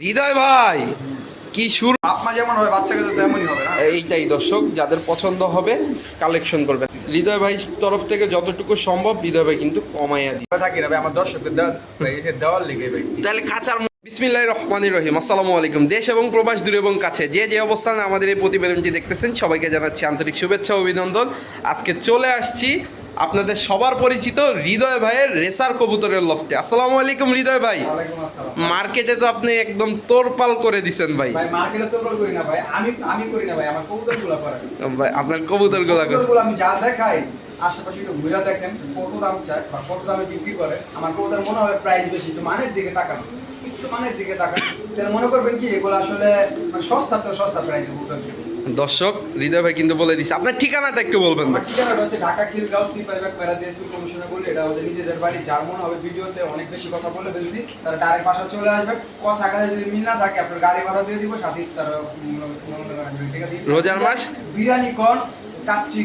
হৃদয় ভাই কি শুরু? আপনার যেমন হবে বাচ্চাকে তো তেমনই হবে না? এইটাই দর্শক যাদের পছন্দ হবে কালেকশন করবে হৃদয় ভাই তরফ থেকে যতটুকু সম্ভব হৃদয় ভাই কিন্তু কমাইয়া দিই থাকি না ভাই আমার দর্শকদের দেওয়ার লিগে ভাই। তাহলে খাঁচার বিসমিল্লাহ রহমান রহিম আসসালামু আলাইকুম। দেশ এবং প্রবাস দূর এবং কাছে যে যে অবস্থানে আমাদের এই প্রতিবেদনটি দেখতেছেন সবাইকে জানাচ্ছি আন্তরিক শুভেচ্ছা ও অভিনন্দন। আজকে চলে আসছি আপনাদের সবার পরিচিত হৃদয় ভাইয়ের রেসার কবুতরের লফটে। আসসালামু আলাইকুম হৃদয় ভাই। মার্কেটে তো আপনি একদম তোরপাল করে দিছেন ভাই। ভাই তো আপনার কবুতরগুলা আমি যা দেখাই আশেপাশে একটু ঘুরে দেখেন কত দাম চায় বা কত দামে বিক্রি করে। আমার কবুতর মনে হয় প্রাইস বেশি তো মানের দিকে তাকান। একটু মানের দিকে তাকান। তাহলে মনে করবেন কি এগুলো আসলে মানে সস্তা তো সস্তা কবুতর। দর্শক হৃদয় ভাই কিন্তু বলে দিচ্ছে আপনার ঠিকানাটা একটু বলবেন ভাই। ঠিকানাটা হচ্ছে ঢাকা খিলগাঁও সি পাইবাক প্যারা দিয়ে স্কুল কমিশনে বলি এটা আমাদের নিজেদের বাড়ি। যার মনে হবে ভিডিওতে অনেক বেশি কথা বলে ফেলছি তারা ডাইরেক্ট বাসা চলে আসবে। কথা কাজে যদি মিল না থাকে আপনার গাড়ি ভাড়া দিয়ে দিব সাথে তারা রোজার মাস? বিরিয়ানি কোন কাচ্চি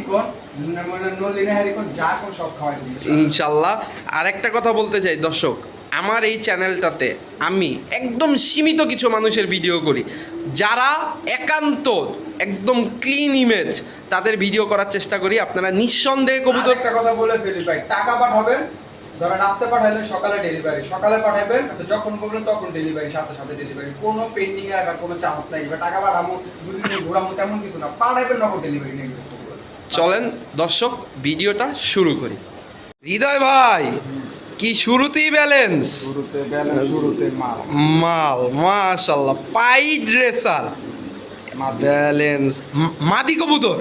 দিবে। ইনশাল্লাহ। আর একটা কথা বলতে চাই দর্শক আমার এই চ্যানেলটাতে আমি একদম সীমিত কিছু মানুষের ভিডিও করি। যারা একান্ত একদম ক্লিন ইমেজ তাদের ভিডিও করার চেষ্টা করি। আপনারা নিঃসন্দেহে কবুতর একটা কথা বলে ফেলি ভাই টাকা পাঠাবেন ধরেন রাত্রে পাঠাইলেন সকালে ডেলিভারি সকালে পাঠাবেন যখন করবেন তখন ডেলিভারি সাথে সাথে ডেলিভারি কোনো পেন্ডিং এ রাখার কোনো চান্স নাই বা টাকা পাঠাবো দুদিন ঘোরামো তেমন কিছু না। পাঠাইবেন নকল ডেলিভারি নেই চলেন দর্শক ভিডিওটা শুরু করি। হৃদয় ভাই কি শুরুতেই ব্যালেন্স শুরুতে ব্যালেন্স শুরুতে মাল। মাল মাশাল্লাহ পাই ড্রেসার ব্যালেন্স। মাদি কবুতর।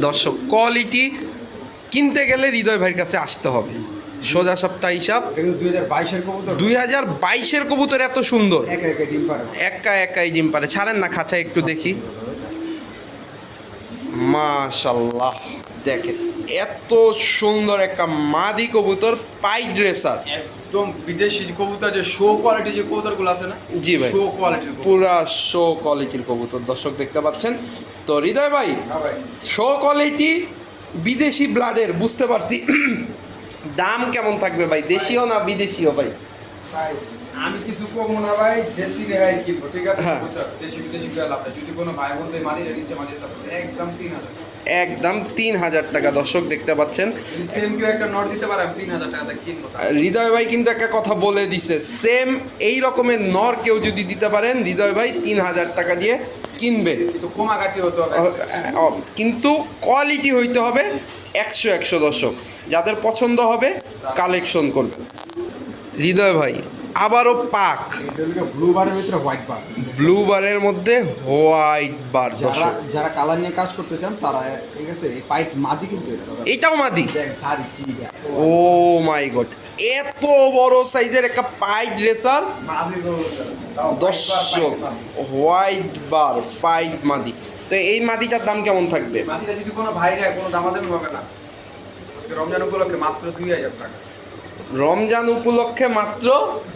দর্শক কোয়ালিটি কিনতে গেলে হৃদয় ভাইয়ের কাছে আসতে হবে। সোজা সপ্তাহ হিসাব। দুই হাজার বাইশের কবুতর। দুই হাজার বাইশের কবুতর এত সুন্দর। একে একে ডিম পারে একা একাই ডিম পারে ছাড়েন না খাঁচা একটু দেখি। মাশাল্লাহ। দেখেন। এত সুন্দর একটা মাদি কবুতর পাই ড্রেসার একদম বিদেশি কবুতর যে শো কোয়ালিটি যে কবুতরগুলো আছে না জি ভাই। শো কোয়ালিটির পুরা শো কোয়ালিটির কবুতর। দর্শক দেখতে পাচ্ছেন? তো হৃদয় ভাই ভাই। শো কোয়ালিটি বিদেশি ব্লাডের বুঝতে পারছি। দাম কেমন থাকবে ভাই? দেশীয় না বিদেশীয় ভাই? ভাই, আমি কিছু কমো না ভাই জেসি রেহাই কিনবো ঠিক আছে হ্যাঁ। দেশি বিদেশি আপনার যদি কোনো ভাই বন্ধু মাদিটা নিচ্ছে মাদিটা একদম তিন হাজার। একদম তিন হাজার টাকা। দর্শক দেখতে পাচ্ছেন। হৃদয় ভাই কিন্তু একটা কথা বলে দিছে। সেম এই রকমের নর কেউ যদি দিতে পারেন হৃদয় ভাই তিন হাজার টাকা দিয়ে কিনবে। কিন্তু কোয়ালিটি হইতে হবে একশো একশো দর্শক। যাদের পছন্দ হবে কালেকশন করবে। হৃদয় ভাই আবারও পাক। ব্লু বারের ভিতরে হোয়াইট বার ব্লু বারের মধ্যে হোয়াইট বার যারা যারা কালার নিয়ে কাজ করতে চান তারা ঠিক আছে এই পাইপ মাদি কিন্তু এটা দাদা। মাদি? ও মাই গড এত বড় সাইজের একটা পাই রেসার দর্শক হোয়াইট বার। পাই মাদি। তো এই মাদিটার দাম কেমন থাকবে? মাদিটা যদি কোনো ভাই নেয় কোনো দামাদামি হবে না। আজকে রমজান উপলক্ষে মাত্র দুই হাজার টাকা। রমজান উপলক্ষে মাত্র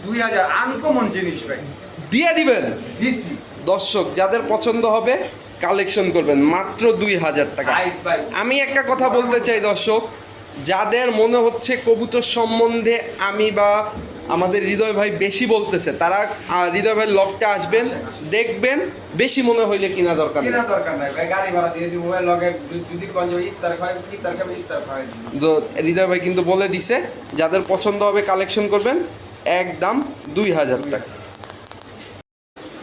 দুই হাজার আনকমন জিনিস ভাই। দিয়ে দিবেন। দিছি। দর্শক যাদের পছন্দ হবে কালেকশন করবেন। মাত্র দুই হাজার টাকা। আমি একটা কথা বলতে চাই দর্শক। যাদের মনে হচ্ছে কবুতর সম্বন্ধে আমি বা আমাদের হৃদয় ভাই বেশি বলতেছে তারা হৃদয় ভাই লফটে আসবেন দেখবেন বেশি মনে হইলে কিনা দরকার নেই। দরকার নাই ভাই গাড়ি ভাড়া দিয়ে দিব ভাই লগে যদি গঞ্জ ইফতার খাই ইফতার খাবে ইফতার খাই তো হৃদয় ভাই কিন্তু বলে দিছে যাদের পছন্দ হবে কালেকশন করবেন একদম দুই হাজার টাকা।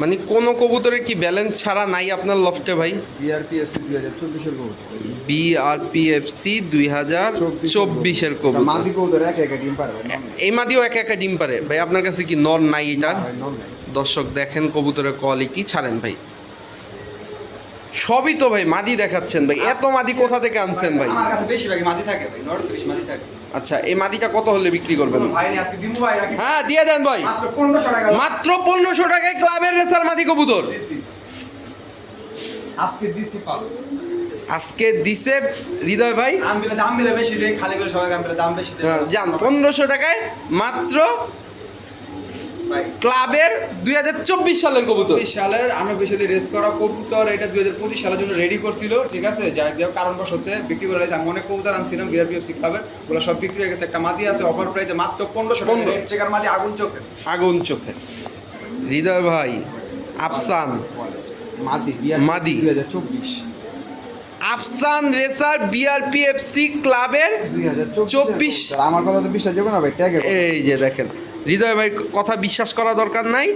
মানে কোনো কবুতরের কি ব্যালেন্স ছাড়া নাই আপনার লফটে ভাই? বিআরপিএসসি দুই হাজার চব্বিশের কবুতর। বিআরপিএফসি দুই হাজার চব্বিশের কবুতর। মাদি কবুতর এক এক ডিম পারবে এই মাদিও একা একা ডিম পারে। ভাই আপনার কাছে কি নর নাই এটার? দর্শক দেখেন কবুতরের কোয়ালিটি ছাড়েন ভাই। সবই তো ভাই মাদি দেখাচ্ছেন ভাই। এত মাদি কোথা থেকে আনছেন ভাই আমার কাছে মাদি থাকে ভাই নড়ত্রিশ মাদি থাকে। আচ্ছা এই মাটিটা কত হলে বিক্রি করবেন? হ্যাঁ দিয়ে দেন ভাই। মাত্র পনেরোশো টাকায় ক্লাবের রেসার মাটি কবুতর। আজকে দিছি পাবো আজকে দিছে হৃদয় ভাই। দাম দাম বেশি দেয় খালি বিলে সবাই দাম বেশি দেয় হ্যাঁ, যান পনেরোশো টাকায় মাত্র ক্লাবের দুই হাজার চব্বিশ সালের কবুতর। চব্বিশ সালের আনঅফিসিয়ালি রেস করা কবুতর এটা দুই হাজার পঁচিশ সালের জন্য রেডি করছিল। ঠিক আছে? যাই হোক কারণবশত বিক্রি করে আমি অনেক কবুতর আনছিলাম বিআরপিএফ শিখাবে ওগুলো সব বিক্রি হয়ে গেছে। একটা মাদি আছে অফার প্রাইসে মাত্র পনেরোশো পনেরো। চেকার মাদি আগুন চোখে আগুন চোখে হৃদয় ভাই আফসান। মাদি মাদি। দুই হাজার চব্বিশ। আফসান রেসার বিআরপিএফসি ক্লাবের দুই হাজার চব্বিশ। আমার কথা তো বিশ্বাস যাবে না ভাই এই যে দেখেন হৃদয় ভাই কথা বিশ্বাস করা দরকার নাই।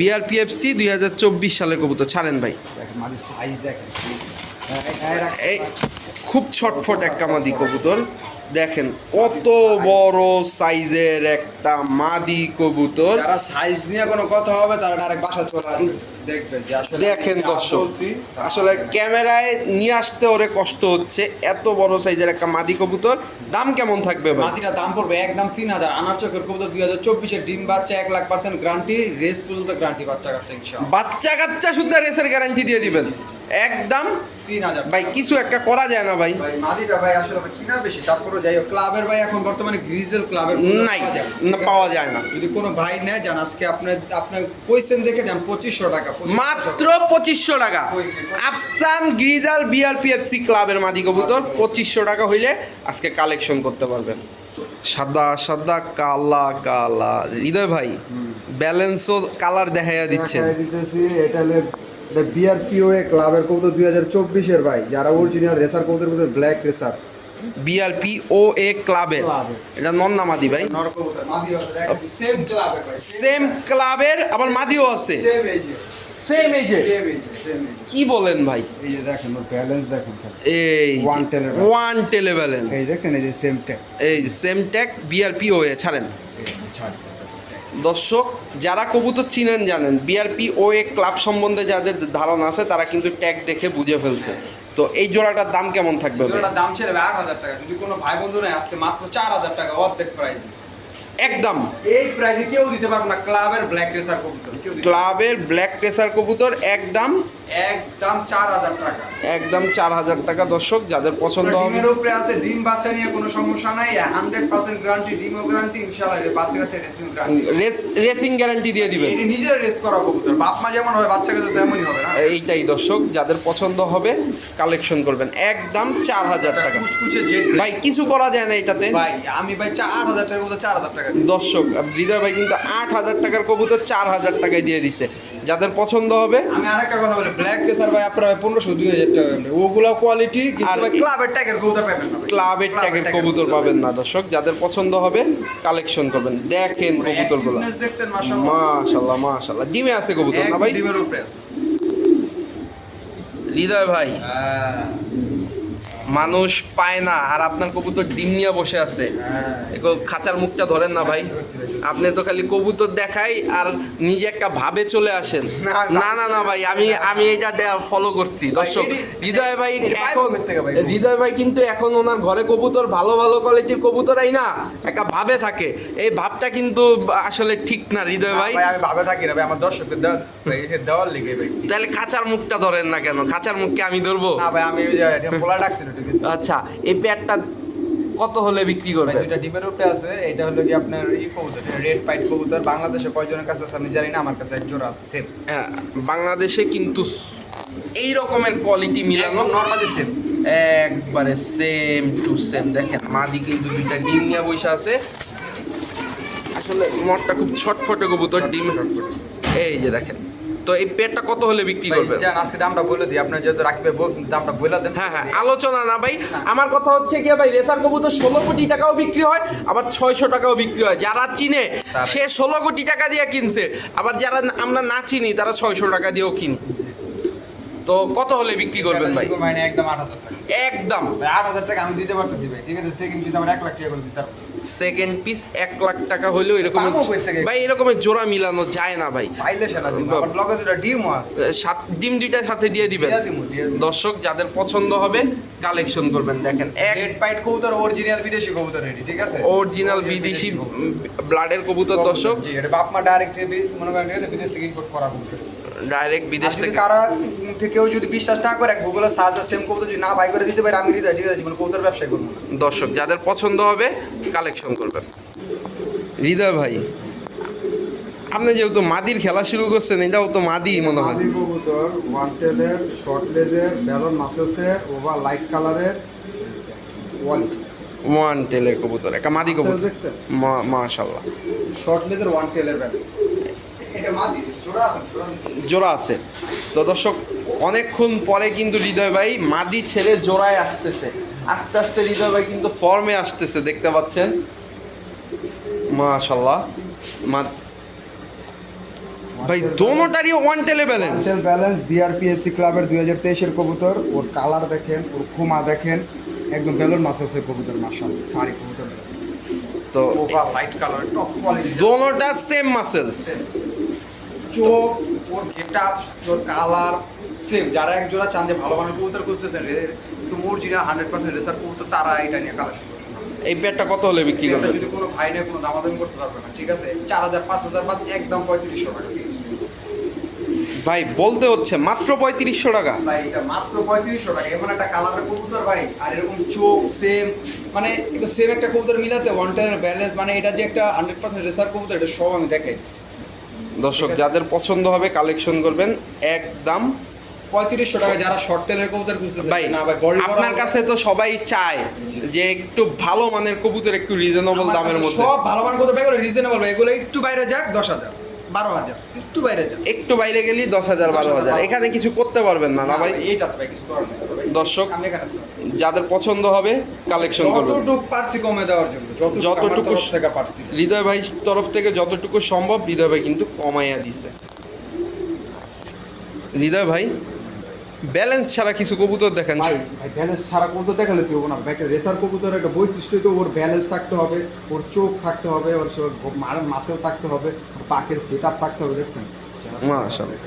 বিআরপিএফসি দুই হাজার চব্বিশ সালের কবুতর। ছাড়েন ভাই। সাইজ দেখেন। এই খুব ছটফট একটা মাদি কবুতর। দেখেন কত বড় সাইজের একটা মাদি কবুতর। যারা সাইজ নিয়ে কোনো কথা হবে তারা ডাইরেক্ট বাসা চলে আসবে। দেখেন দর্শক আসলে ক্যামেরায় নিয়ে আসতে ওরে কষ্ট হচ্ছে এত বড় সাইজের একটা মাদি কবুতর দাম কেমন থাকবে মাটিটা দাম পড়বে একদম তিন হাজার। আনার চোখের কবুতর দুই হাজার চব্বিশের ডিম বাচ্চা এক লাখ পার্সেন্ট গ্যারান্টি রেস পর্যন্ত গ্যারান্টি বাচ্চা কাচ্চা বাচ্চা কাচ্চা শুদ্ধ রেসের গ্যারান্টি দিয়ে দিবেন। একদম তিন হাজার। ভাই কিছু একটা করা যায় না ভাই। মাদিটা ভাই আসলে কিনা বেশি তারপরে যাই হোক ক্লাবের ভাই এখন বর্তমানে গ্রিজেল ক্লাবের নাই পাওয়া যায়। না পাওয়া যায় না। যদি কোনো ভাই নেয় যান আজকে আপনার আপনার কইছেন দেখে যান পঁচিশশো টাকা 2500 মাত্র পঁচিশশো টাকা। আফসান গ্রিজাল বিআরপিএফসি ক্লাবের মাদি কবুতর পঁচিশশো টাকা হইলে আজকে কালেকশন করতে পারবেন। সাদা সাদা কালা কালা। হৃদয় ভাই ব্যালেন্সও কালার দেখাইয়া দিচ্ছেন। এটা এটা বিআরপিওএ ক্লাবের কবুতর দুই হাজার চব্বিশের ভাই যারা অরিজিনাল রেসার কবুতর কবুতর ব্ল্যাক রেসার বিআরপি ও এ ক্লাবের। এটা নন্না মাদি ভাই। সেম ক্লাবের আবার মাদিও আছে। সেম এজে সেম এই যে কি বলেন ভাই? এই যে দেখেন ওর ব্যালেন্স দেখেন। এই One tail-এর ওয়ান টেলে ব্যালেন্স এই দেখেন এই যে সেম ট্যাগ এই সেম ট্যাগ বিআরপি ও এ ছাড়েন। দর্শক যারা কবুতর চিনেন জানেন বিআরপি ও এ ক্লাব সম্বন্ধে যাদের ধারণা আছে তারা কিন্তু ট্যাগ দেখে বুঝে ফেলছে। তো এই জোড়াটার দাম কেমন থাকবে? জোড়াটার দাম ছিল আট হাজার টাকা। যদি কোনো ভাই বন্ধু নেই আজকে মাত্র চার হাজার টাকা অর্ধেক প্রাইস একদম। এই প্রাইজে কেউ দিতে পারবে না ক্লাবের ব্ল্যাক রেসার কবুতর ক্লাবের ব্ল্যাক প্রেসার কবুতর একদম। একদম চার হাজার টাকা। একদম চার হাজার টাকা দর্শক যাদের পছন্দ হবে ডিমের উপরে আছে ডিম বাচ্চা নিয়ে কোনো সমস্যা নাই হান্ড্রেড পার্সেন্ট গ্যারান্টি ডিমও গ্যারান্টি ইনশাল্লাহ বাচ্চা কাছে রেসিং গ্যারান্টি রেস গ্যারান্টি দিয়ে দিবেন। এটি নিজের রেস করা কবুতর বাপ মা যেমন হবে বাচ্চা কাছে তেমনই হবে না? এইটাই দর্শক যাদের পছন্দ হবে কালেকশন করবেন। একদম চার হাজার টাকা। ভাই কিছু করা যায় না এটাতে। ভাই আমি ভাই চার হাজার টাকার মধ্যে চার হাজার টাকা দর্শক হৃদয় ভাই কিন্তু আট হাজার টাকার কবুতর চার হাজার টাকায় দিয়ে দিছে। যাদের পছন্দ হবে আমি আরেকটা কথা বলি ব্ল্যাক কেসার ভাই আপনার পনেরোশো দুই হাজার টাকা ওগুলা কোয়ালিটি আর কিন্তু ক্লাবের ট্যাগের কবুতর পাবেন না ক্লাবের ট্যাগের কবুতর পাবেন না দর্শক। যাদের পছন্দ হবে কালেকশন করবেন। দেখেন কবুতরগুলো। Activeness দেখছেন মাশাআল্লাহ। মাশাল্লাহ মাশাল্লাহ ডিমে আছে কবুতর না ভাই? ডিমের উপরে আছে। হৃদয় ভাই। হ্যাঁ, মানুষ পায় না আর আপনার কবুতর ডিম নিয়ে বসে আছে। খাঁচার মুখটা ধরেন না ভাই। আপনি তো খালি কবুতর দেখাই আর নিজে একটা ভাবে চলে আসেন। না, না। না ভাই আমি আমি এটা ফলো করছি দর্শক। হৃদয় ভাই এখন? হৃদয় ভাই কিন্তু এখন ওনার ঘরে কবুতর ভালো ভালো কোয়ালিটির কবুতরাই না একটা ভাবে থাকে। এই ভাবটা কিন্তু আসলে ঠিক না হৃদয় ভাই। আমি ভাবে থাকি না ভাই আমার দর্শকদের দেওয়ার লিগে ভাই। তাহলে খাঁচার মুখটা ধরেন না কেন? খাঁচার মুখকে আমি ধরবো? না ভাই আমি পোলা ডাকছি আচ্ছা এই প্যাকটা কত হলে বিক্রি করবে? দুইটা ডিমের উপরে আছে এটা হলো কি আপনার ই কবুতর রেড পাইট কবুতর। বাংলাদেশে কয়জনের কাছে আছে আমি জানি না আমার কাছে এক জোড়া আছে সেম হ্যাঁ, বাংলাদেশে কিন্তু এই রকমের কোয়ালিটি মিলানো নর্মালি সেম একবারে সেম টু সেম দেখেন মাদি কিন্তু দুইটা ডিম নিয়ে বসে আছে। আসলে মরটা খুব ছটফটে কবুতর ডিম এই যে দেখেন। তো এই পেটটা কত হলে বিক্রি করবে জান আজকে দামটা বলে দিই। আপনার যেহেতু ভাই বলছেন দামটা বলে দেন। হ্যাঁ হ্যাঁ আলোচনা না ভাই। আমার কথা হচ্ছে কি ভাই রেসার কবুতর ষোলো কোটি টাকাও বিক্রি হয় আবার ছয়শো টাকাও বিক্রি হয়। যারা চিনে সে ষোলো কোটি টাকা দিয়ে কিনছে আবার যারা আমরা না চিনি তারা ছয়শো টাকা দিয়েও কিনি। তো কত হলে বিক্রি করবেন ভাই? ভাই একদম আট হাজার টাকা। একদম। আট হাজার টাকা আমি দিতে পারতেছি ভাই ঠিক আছে? সেকেন্ড পিস আমার এক লাখ টাকা করে দিতে পারব। সেকেন্ড পিস এক লাখ টাকা হলেও এরকম ভাই এরকমের জোড়া মিলানো যায় না ভাই। দিব সাত ডিম দুইটার সাথে দিয়ে দিবেন। দিমু। দর্শক যাদের পছন্দ হবে কালেকশন করবেন। দেখেন এক পাইট কবুতর অরিজিনাল বিদেশি কবুতর ঠিক আছে? অরিজিনাল বিদেশি ব্লাডের কবুতর। দর্শক। জি এটা বাপ মা ডাইরেক্ট মনে করেন বিদেশ থেকে ইম্পোর্ট করা ডাইরেক্ট বিদেশ থেকে। কারও কেউ যদি বিশ্বাস না করে গুগলে সার্চ সেম কবুতর যদি না বাই করে দিতে পারে আমি হৃদয় ঠিক আছে জীবন কবুতর ব্যবসায় করব দর্শক যাদের পছন্দ হবে কালেকশন করবেন? হৃদয় ভাই আপনি যেহেতু মাদির খেলা শুরু করছেন এটাও তো মাদি মনে হয়। মাদি কবুতর ওয়ান টেলের শর্ট লেজের ব্যালন মাসেলসের ওভার লাইট কালারের ওয়ালিটি ওয়ান টেলের কবুতর একটা মাদি কবুতর। মাশাল্লাহ শর্ট লেজের ওয়ান টেলের ব্যালেন্স জোড়া আছে জোড়া জোড়া আছে। তো দর্শক অনেকক্ষণ পরে কিন্তু হৃদয় ভাই মাদি ছেড়ে জোড়ায় আসতেছে। আস্তে আস্তে হৃদয় ভাই কিন্তু ফর্মে আসতেছে দেখতে পাচ্ছেন? মাশাল্লাহ মা ভাই দোনোটারই ওয়ান টেলে ব্যালেন্স ব্যালেন্স বিআরপিএফসি ক্লাবের দুই হাজার তেইশের কবুতর ওর কালার দেখেন ওর খুমা দেখেন একদম বেলুন মাসেলসের কবুতর মার্শাল সারি কবুতর। তো over light colour top quality দোনোটা সেম মাসেলস চোখ ওর গেটআপ ওর কালার সেম যারা এক জোড়া চান যে ভালো মানের কবুতর খুঁজতেছেন তো অরিজিনাল হান্ড্রেড পার্সেন্ট রেসার কবুতর তারা এটা নিয়ে কালেকশন করবে। এই পেয়ারটা কত হলে বিক্রি এটা করবেন যদি কোনো ভাই নেই কোনো দামাদামি করতে পারবে না ঠিক আছে? চার হাজার পাঁচ হাজার বাদ একদম পঁয়ত্রিশশো টাকা ভাই বলতে হচ্ছে মাত্র পঁয়ত্রিশশো টাকা। ভাই এটা মাত্র পঁয়ত্রিশশো টাকা। এমন একটা কালারের কবুতর ভাই আর এরকম চোখ সেম মানে সেম একটা কবুতর মিলাতে ওয়ান টাইমের ব্যালেন্স মানে এটা যে একটা হান্ড্রেড পার্সেন্ট রেসার কবুতর এটা সব আমি দেখাই দর্শক যাদের পছন্দ হবে কালেকশন করবেন একদম পঁয়ত্রিশশো টাকা যারা শর্ট টেলের কবুতর খুঁজতেছে ভাই না ভাই বডি আপনার কাছে তো সবাই চায় যে একটু ভালো মানের কবুতর একটু রিজনেবল দামের মধ্যে। সব ভালো মানের কবুতর ভাই। রিজনেবল এগুলো একটু বাইরে যাক দশ হাজার বারো হাজার একটু বাইরে যাক। একটু বাইরে গেলেই দশ হাজার বারো হাজার এখানে কিছু করতে পারবেন না না ভাই? এইটা দর্শক। যাদের পছন্দ হবে কালেকশন করবেন। যতটুক পারছি কমে দেওয়ার জন্য যতটুকু থেকে পারছি। হৃদয় ভাই তরফ থেকে যতটুকু সম্ভব হৃদয় ভাই কিন্তু কমাইয়া দিছে। হৃদয় ভাই ব্যালেন্স ছাড়া কিছু কবুতর দেখেন। ভাই ভাই ব্যালেন্স ছাড়া কবুতর দেখালে তুই না। একটা রেসার কবুতর একটা বৈশিষ্ট্য তো ওর ব্যালেন্স থাকতে হবে ওর চোখ থাকতে হবে ওর মাসেল থাকতে হবে পাকের সেট আপ থাকতে হবে দেখছেন? মাশাআল্লাহ।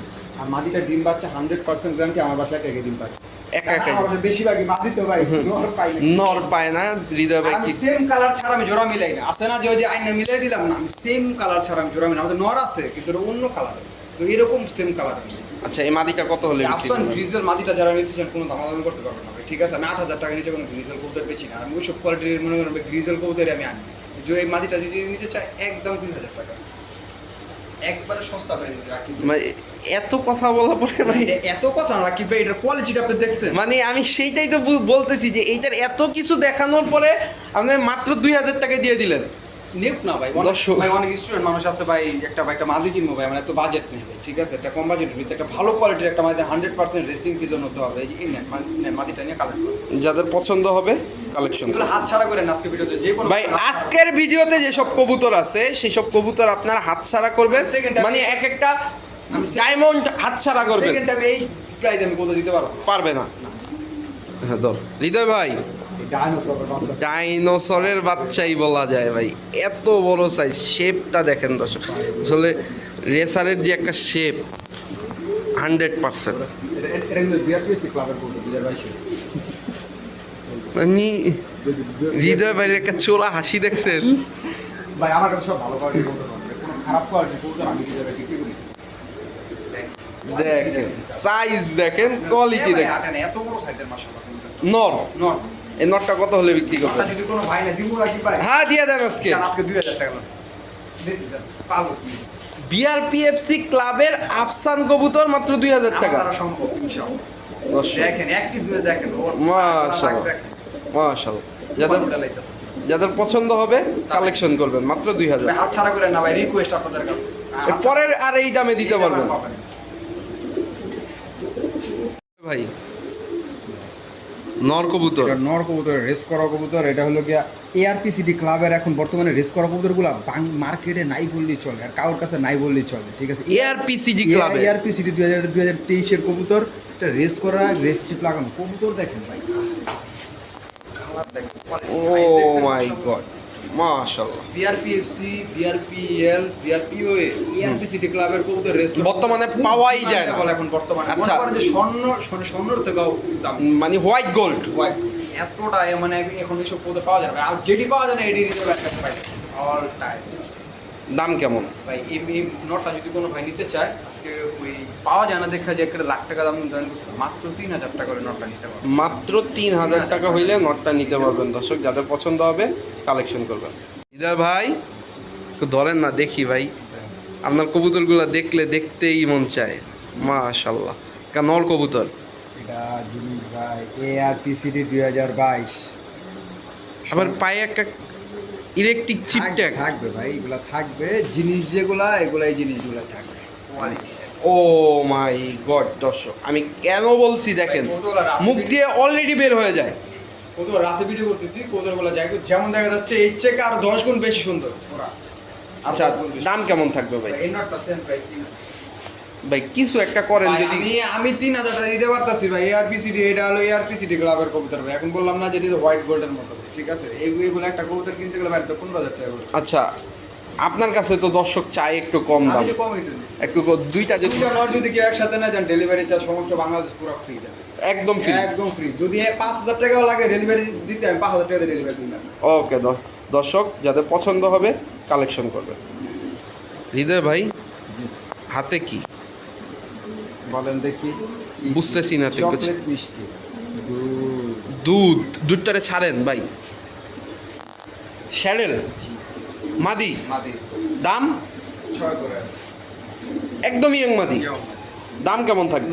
আর মাদিটা ডিম বাচ্চা হান্ড্রেড পার্সেন্ট গ্যারান্টি আমার বাসায় একে দিন পাচ্ছে। একা একা আমার বাসায় বেশিরভাগই মাদি তো ভাই ওর পাই না। নর পায় না হৃদয় ভাই সেম কালার ছাড়া আমি জোড়া মিলাই না। আছে না যে ওই যে আইনা মিলাই দিলাম না আমি সেম কালার ছাড়া আমি জোড়া মিলাই আমাদের নর আছে কিন্তু অন্য কালার তো এরকম সেম কালার আচ্ছা এই মাদিটা কত হলে আফসান? গ্রিজেল মাটিটা যারা নিতে চান কোনো দামাদামি করতে পারবেন না ঠিক আছে আমি আট হাজার টাকা নিচে কোনো গ্রিজেল কবুতর বেশি না। আমি ওইসব কোয়ালিটির মনে করেন গ্রিজেল কবুতরই আমি আনি। যদি এই মাটিটা যদি নিতে চাই একদম দুই হাজার টাকা একবারে সস্তা পেয়ে রাখি। মানে এত কথা বলা পরে ভাই। এত কথা না রাখি ভাই এটার কোয়ালিটিটা আপনি দেখছেন? মানে আমি সেইটাই তো বলতেছি যে এইটার এত কিছু দেখানোর পরে আপনি মাত্র দুই হাজার টাকা দিয়ে দিলেন। নেক না ভাই। ভাই অনেক স্টুডেন্ট মানুষ আছে ভাই একটা ভাই একটা মাদি কিনবো ভাই মানে এত বাজেট নেই ভাই ঠিক আছে? একটা কম বাজেটের ভিতরে একটা ভালো কোয়ালিটির একটা মাদি হান্ড্রেড পার্সেন্ট রেসিং পিজন হতে হবে। এই নেন মাদিটা নিয়ে কালেক্ট করুন যাদের পছন্দ হবে কালেকশন হাত ছাড়া করেন আজকে ভিডিওতে যে কোনো ভাই আজকের ভিডিওতে যেসব কবুতর আছে সেই সব কবুতর আপনার হাতছাড়া করবেন। Second মানে এক একটা ডায়মন্ড হাতছাড়া করবেন। সেকেন্ড টাইমে এই প্রাইস আমি কোথাও দিতে পারব। পারবে না। হ্যাঁ ধর। হৃদয় ভাই ডাইনোসরের বাচ্চাই বলা যায় ভাই। এত বড় সাইজ শেপটা দেখেন দর্শক। আসলে রেসারের যে একটা শেপ হান্ড্রেড পার্সেন্ট মানে হৃদয় ভাইয়ের একটা চোলা হাসি দেখছেন। ভাই আমার কাছে সব ভালো কোনো খারাপ আমি করি দেখেন সাইজ দেখেন কোয়ালিটি ভাই, দেখেন। এত বড় সাইজের মাশাআল্লাহ। নর। নর। এই নটটা কত হলে বিক্রি করবেন আপনার যদি কোনো ভাই না দিব রাখি পাই হ্যাঁ দিয়ে দেন আজকে। আজকে দুই হাজার টাকা বেশি পাবো। বিআরপিএফসি ক্লাবের আফসান কবুতর মাত্র দুই হাজার আমার টাকা। সম্ভব দেখেন অ্যাক্টিভ দেখেন মাশাআল্লাহ। মাশাআল্লাহ। যাদের পছন্দ হবে কালেকশন করবেন মাত্র দুই হাজার। হাত ছাড়া করেন না ভাই রিকোয়েস্ট আপনাদের কাছে। পরের আর এই দামে দিতে পারবেন। ভাই নর কবুতর নর কবুতর রেস করা কবুতর এটা হলো গিয়া এআরপিসিডি ক্লাবের এখন বর্তমানে রেস করা কবুতরগুলো মার্কেটে নাই বললেই চলে আর কারোর কাছে নাই বললেই চলে ঠিক আছে? ARPCD club? এআরপিসিডি দুই হাজার দুই হাজার তেইশের কবুতর এটা রেস করা রেস চিপ লাগানো কবুতর দেখেন ভাই। কালার দেখেন, ও মাই গড মাশাআল্লাহ। বিআরপিএফসি বিআরপিএল বিআরপিওএ এআরপিসিটি ক্লাবের কবুতর রেস বর্তমানে পাওয়াই যায় না। এখন বর্তমানে। আচ্ছা। যে স্বর্ণ স্বর্ণ- স্বর্ণর থেকেও দাম। মানে হোয়াইট গোল্ড হোয়াইট এতটা মানে এখন এইসব কবুতর পাওয়া যাবে আর যেটি পাওয়া যায় না এটি রিজার্ভ একটা পাই অল টাইম দাম কেমন? ভাই এই এই নটটা যদি কোনো ভাই নিতে চায় আজকে ওই পাওয়া যায় না দেখা যায় একটা লাখ টাকা দাম করছে মাত্র তিন হাজার টাকা করে নটটা নিতে পারবে মাত্র তিন হাজার টাকা হইলে নটটা নিতে পারবেন। দর্শক যাদের পছন্দ হবে কালেকশন করবেন। হৃদয় ভাই একটু ধরেন না দেখি ভাই। আপনার কবুতরগুলো দেখলে দেখতেই মন চায়। মাশাল্লাহ কা নর কবুতর। এটা জিনিস ভাই এআরপিসিডি দুই হাজার বাইশ। আবার পায়ে একটা ইলেকট্রিক চিপ ট্যাগ থাকবে ভাই এগুলো থাকবে। জিনিস যেগুলা এগুলা এই জিনিসগুলা থাকবে। ও মাই গড দর্শক আমি কেন বলছি দেখেন মুখ দিয়ে অলরেডি বের হয়ে যায়। কৌতূহল রাতে ভিডিও করতেছি কৌতূহলগুলো যাই যেমন দেখা যাচ্ছে এর থেকে আর দশ গুণ বেশি সুন্দর। ওরা। আচ্ছা দাম কেমন থাকবে ভাই? এই নটটা সেম প্রাইস ভাই কিছু একটা করেন যদি আমি আমি তিন হাজার টাকা দিতে পারতাছি ভাই। এআরপিসিডি এটা হলো এআরপিসিডি ক্লাবের কবুতর ভাই। এখন বললাম না যে এটা হোয়াইট গোল্ডের মতো ঠিক আছে? এইগুলো এগুলো একটা কবুতর কিনতে গেলে বাড়িতে পনেরো হাজার টাকা আচ্ছা আপনার কাছে তো দর্শক চাই একটু কম দাম। একটু দুইটা যদি নট যদি কেউ একসাথে না যান ডেলিভারি চার্জ সমস্ত বাংলাদেশ পুরো ফ্রি দেবে একদম ফ্রি একদম ফ্রি যদি পাঁচ হাজার টাকাও লাগে ডেলিভারি দিতে আমি পাঁচ হাজার টাকা ডেলিভারি দিলাম। ওকে দর্শক যাদের পছন্দ হবে কালেকশন করবে হৃদয় ভাই হাতে কি? বলেন দেখি। বুঝতেছি না। চকলেট মিষ্টি। দুধ। দুধ দুধটারে ছাড়েন ভাই। শ্যাডেল মাদি। মাদি। দাম? ছয় করে। একদম ইয়ং মাদি। দাম কেমন থাকবে?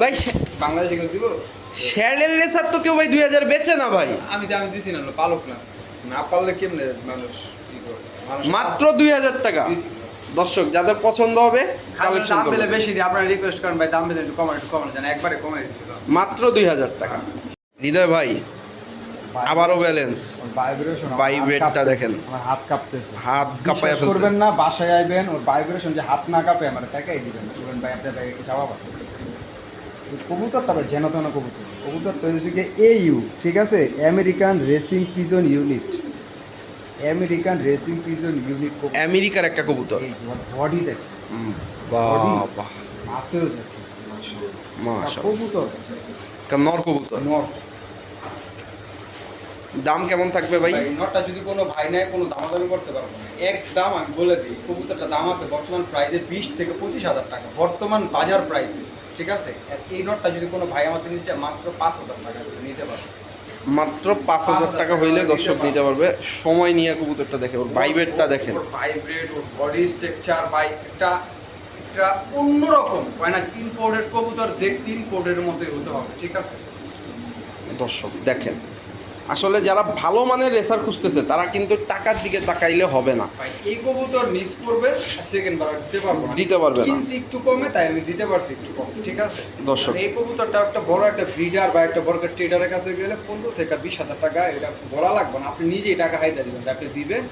ভাই বাংলাদেশে কেউ দিব? শ্যাডেল লেসার তো কেউ ভাই দুই হাজার বেচে না ভাই। আমি আমি দিছি না পালক ক্লাস না পারলে কেমনে মানুষ মাত্র দুই হাজার টাকা। দর্শক যাদের পছন্দ হবে কালেকশন দাম পেলে বেশি দিই আপনারা রিকোয়েস্ট করেন ভাই দাম পেলে একটু কমাই একটু কমানো জান একবারে দিচ্ছি মাত্র দুই হাজার টাকা। হৃদয় ভাই আবারও ব্যালেন্স ভাইব্রেশন Vibrate টা দেখেন। আমার হাত কাঁপতেছে। হাত কাঁপায় করবেন না বাসায় আইবেন ওর ভাইব্রেশন যে হাত না কাঁপে আমার টাকাই দিবেন বলবেন ভাই আপনার ব্যাগে জবাব আছে। কবুতর তবে যেন তেন কবুতর। কবুতর রয়েছে কি এ ইউ ঠিক আছে? American racing pigeon unit American racing pigeon unit আমেরিকার একটা কবুতর। বডি দেখে। বাবা। মাসেল দেখে। মাশাআল্লাহ। কবুতর। নর কবুতর। নর। দাম কেমন থাকবে ভাই? নটটা যদি কোনো ভাই নেয় কোনো দামাদামি করতে পারব এক দাম আমি বলে দিই কবুতরটা দাম আছে বর্তমান প্রাইসে বিশ থেকে পঁচিশ হাজার টাকা। বর্তমান বাজার প্রাইসে ঠিক আছে? আর এই নটটা যদি কোনো ভাই আমাকে নিতে মাত্র পাঁচ হাজার টাকা নিতে পারবে। মাত্র পাঁচ হাজার টাকা হইলে দর্শক নিতে পারবে। সময় নিয়ে কবুতরটা দেখে ওর ভাইবেটটা দেখেন। ভাইব্রেট ওর বডি স্ট্রাকচার একটা একটা অন্যরকম। হয় না ইম্পোর্টেড কবুতর দেখতে ইম্পোর্টের মতোই হতে হবে ঠিক আছে? দর্শক দেখেন। আসলে যারা ভালো মানের রেসার খুঁজতেছে তারা কিন্তু টাকার দিকে তাকাইলে হবে না। এই কবুতর মিস করবে সেকেন্ড বার দিতে পারব না। দিতে পারবে না। একটু কমে তাই আমি দিতে পারছি একটু কম ঠিক আছে? দর্শক। এই কবুতরটা একটা বড় একটা ব্রিডার বা একটা বড় একটা ট্রেডারের কাছে গেলে পনেরো থেকে বিশ হাজার টাকা এটা বলা লাগবে না। আপনি নিজেই টাকা হাইতে দিবেন আপনি দিবেন।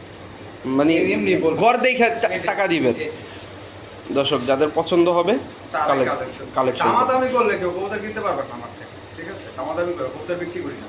মানে এমনি। ঘর দেখে টাকা দিবেন। দর্শক যাদের পছন্দ হবে কালেকশন দামাদামি করলে কেউ কবুতর কিনতে পারবে না আমার ঠিক আছে? দামাদামি করে কবুতর বিক্রি করি না।